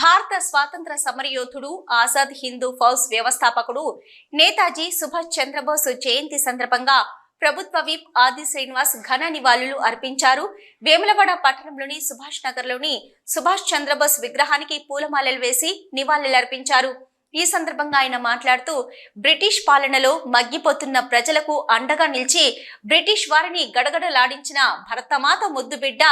భారత స్వాతంత్ర సమరయోధుడు ఆజాద్ హిందూ ఫౌజ్ వ్యవస్థాపకుడు నేతాజీ సుభాష్ చంద్రబోస్ జయంతి సందర్భంగా ప్రభుత్వ విప్ ఆది శ్రీనివాస్ ఘన నివాళులు అర్పించారు. వేములవాడ పట్టణంలోని సుభాష్ నగర్లోని సుభాష్ చంద్రబోస్ విగ్రహానికి పూలమాలలు వేసి నివాళులర్పించారు ఈ సందర్భంగా ఆయన మాట్లాడుతూ బ్రిటిష్ పాలనలో మగ్గిపోతున్న ప్రజలకు అండగా నిలిచి బ్రిటిష్ వారిని గడగడలాడించిన భరతమాత ముద్దుబిడ్డ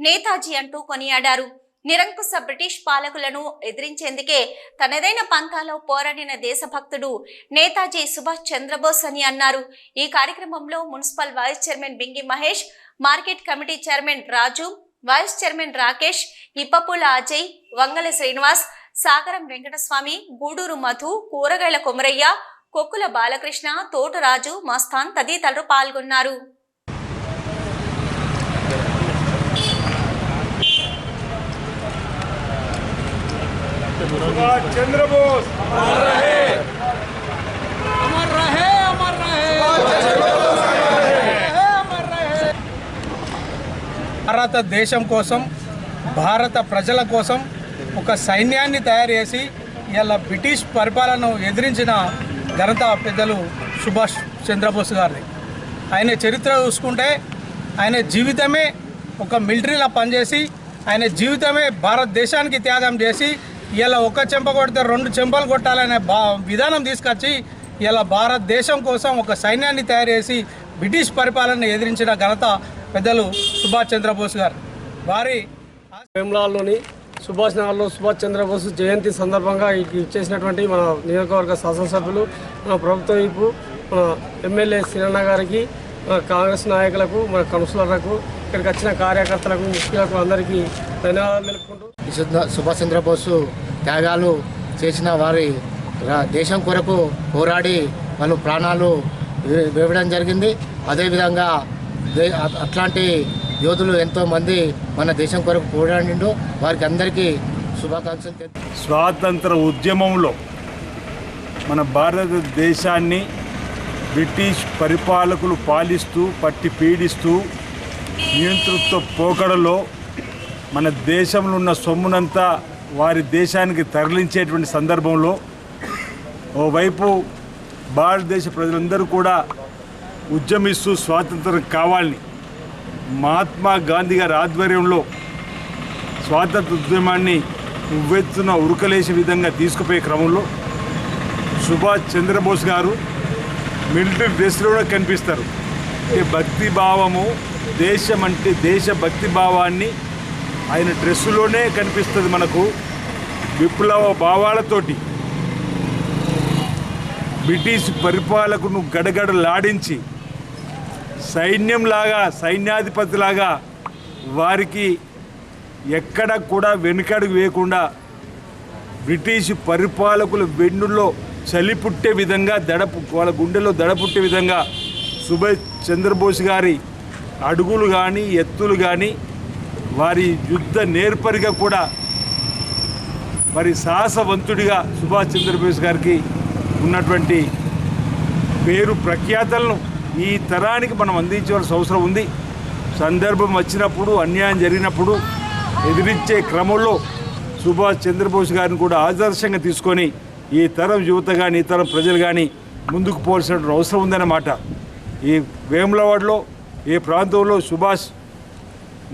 నేతాజీ అంటూ కొనియాడారు. నిరంకుశ బ్రిటిష్ పాలకులను ఎదిరించేందుకే తనదైన పంథాలో పోరాడిన దేశభక్తుడు నేతాజీ సుభాష్ చంద్రబోస్ అని అన్నారు. ఈ కార్యక్రమంలో municipal vice chairman Bingi Mahesh market committee chairman Raju vice chairman Rakesh Ippapula Ajay Vangala Srinivas Sagaram Venkataswamy Gudur Madhu కూరగాయల కొమరయ్య కొక్కుల బాలకృష్ణ తోటరాజు మస్తాన్ తదితరులు పాల్గొన్నారు. चंद्र बोस अमर रहे अमर रहे अमर रहे భారతదేశం కోసం భారత ప్రజల కోసం ఒక సైన్యాన్ని తయారు చేసి ఇలా బ్రిటిష్ పరిపాలనను ఎదిరించిన ఘనత పెద్దలు సుభాష్ చంద్రబోస్ గారిది ఆయన చరిత్ర చూసుకుంటే ఆయన జీవితమే ఒక మిలిటరీలో పనిచేసి ఆయన జీవితమే భారతదేశానికి త్యాగం చేసి ఇలా ఒక చెంప కొడితే రెండు చెంపలు కొట్టాలనే బా విధానం తీసుకొచ్చి ఇలా భారతదేశం కోసం ఒక సైన్యాన్ని తయారు చేసి బ్రిటిష్ పరిపాలన ఎదిరించిన ఘనత పెద్దలు సుభాష్ చంద్రబోస్ గారు. వారి వేమ్లాల్లోని సుభాష్ నగర్లో సుభాష్ చంద్రబోస్ జయంతి సందర్భంగా ఇచ్చేసినటువంటి మన నియోజకవర్గ శాసనసభ్యులు మన ప్రభుత్వ వైపు మన ఎమ్మెల్యే శ్రీరణ గారికి కాంగ్రెస్ నాయకులకు మన కౌన్సిలర్లకు ఇక్కడికి వచ్చిన కార్యకర్తలకు ముఖ్యులకు అందరికీ ధన్యవాదాలు తెలుపుకుంటూ. విశుద్ధ సుభాష్ చంద్రబోసు త్యాగాలు చేసిన వారి దేశం కొరకు పోరాడి వాళ్ళు ప్రాణాలు వి- విడవడం జరిగింది. అదేవిధంగా అట్లాంటి యోధులు ఎంతోమంది మన దేశం కొరకు పోరాడిండు వారికి అందరికీ శుభాకాంక్షలు స్వాతంత్ర ఉద్యమంలో మన భారతదేశాన్ని బ్రిటిష్ పరిపాలకులు పాలిస్తూ పట్టి పీడిస్తూ నియంతృత్వ పోకడలో మన దేశంలో ఉన్న సొమ్మునంతా వారి దేశానికి తరలించేటువంటి సందర్భంలో ఓవైపు భారతదేశ ప్రజలందరూ కూడా ఉద్యమిస్తూ స్వాతంత్రం కావాలని మహాత్మా గాంధీ గారి ఆధ్వర్యంలో స్వాతంత్ర ఉద్యమాన్ని ఉవ్వెత్తున ఉరుకలేసే విధంగా తీసుకుపోయే క్రమంలో సుభాష్ చంద్రబోస్ గారు మిలిటరీ డ్రెస్లో కూడా కనిపిస్తారు. భక్తి భావము దేశం అంటే దేశ భక్తి భావాన్ని ఆయన డ్రెస్సులోనే కనిపిస్తుంది మనకు. విప్లవ భావాలతోటి బ్రిటిష్ పరిపాలకును గడగడలాడించి సైన్యంలాగా సైన్యాధిపతిలాగా వారికి ఎక్కడ కూడా వెనుకడుగు వేయకుండా బ్రిటిష్ పరిపాలకుల వెన్నుల్లో చలి పుట్టే విధంగా దడపు వాళ్ళ గుండెలో దడ పుట్టే విధంగా సుభాష్ చంద్రబోస్ గారి అడుగులు కానీ ఎత్తులు కానీ వారి యుద్ధ నేర్పరిగా కూడా మరి సాహసవంతుడిగా సుభాష్ చంద్రబోస్ గారికి ఉన్నటువంటి పేరు ప్రఖ్యాతలను ఈ తరానికి మనం అందించవలసిన అవసరం ఉంది. సందర్భం వచ్చినప్పుడు అన్యాయం జరిగినప్పుడు ఎదిరించే క్రమంలో సుభాష్ చంద్రబోస్ గారిని కూడా ఆదర్శంగా తీసుకొని ఈ తరం యువత కానీ ఈ తరం ప్రజలు కానీ ముందుకు పోవాల్సినటువంటి అవసరం ఉందన్నమాట. ఈ వేములవాడలో ఈ ప్రాంతంలో సుభాష్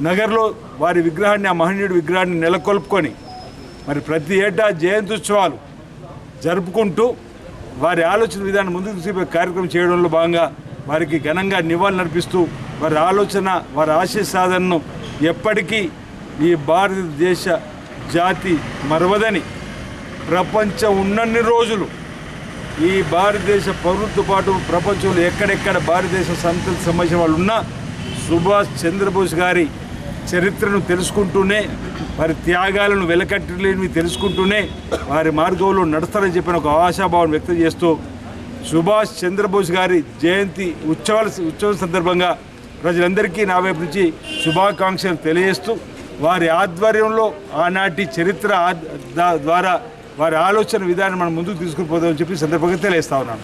నగర్లో వారి విగ్రహాన్ని ఆ మహనీయుడి విగ్రహాన్ని నెలకొల్పుకొని మరి ప్రతి ఏటా జయంత్యుత్సవాలు జరుపుకుంటూ వారి ఆలోచన విధానం ముందుకు తీసుకుపోయే కార్యక్రమం చేయడంలో భాగంగా వారికి ఘనంగా నివాళులు అర్పిస్తూ వారి ఆలోచన వారి ఆశయ సాధనను ఎప్పటికీ ఈ భారతదేశ జాతి మరవదని ప్రపంచం ఉన్నన్ని రోజులు ఈ భారతదేశ పౌరులతో పాటు ప్రపంచంలో ఎక్కడెక్కడ భారతదేశ సంతతి సంబంధించిన వాళ్ళు ఉన్నా సుభాష్ చంద్రబోస్ గారి చరిత్రను తెలుసుకుంటూనే వారి త్యాగాలను వెలకట్టలేనివి తెలుసుకుంటూనే వారి మార్గంలో నడుస్తారని చెప్పిన ఒక ఆశాభావం వ్యక్తం చేస్తూ సుభాష్ చంద్రబోస్ గారి జయంతి ఉత్సవాల ఉత్సవం సందర్భంగా ప్రజలందరికీ నా వైపు నుంచి శుభాకాంక్షలు తెలియజేస్తూ వారి ఆధ్వర్యంలో ఆనాటి చరిత్ర ద్వారా వారి ఆలోచన విధానం మనం ముందుకు తీసుకుని పోదామని చెప్పి సందర్భంగా తెలియజేస్తా ఉన్నాను.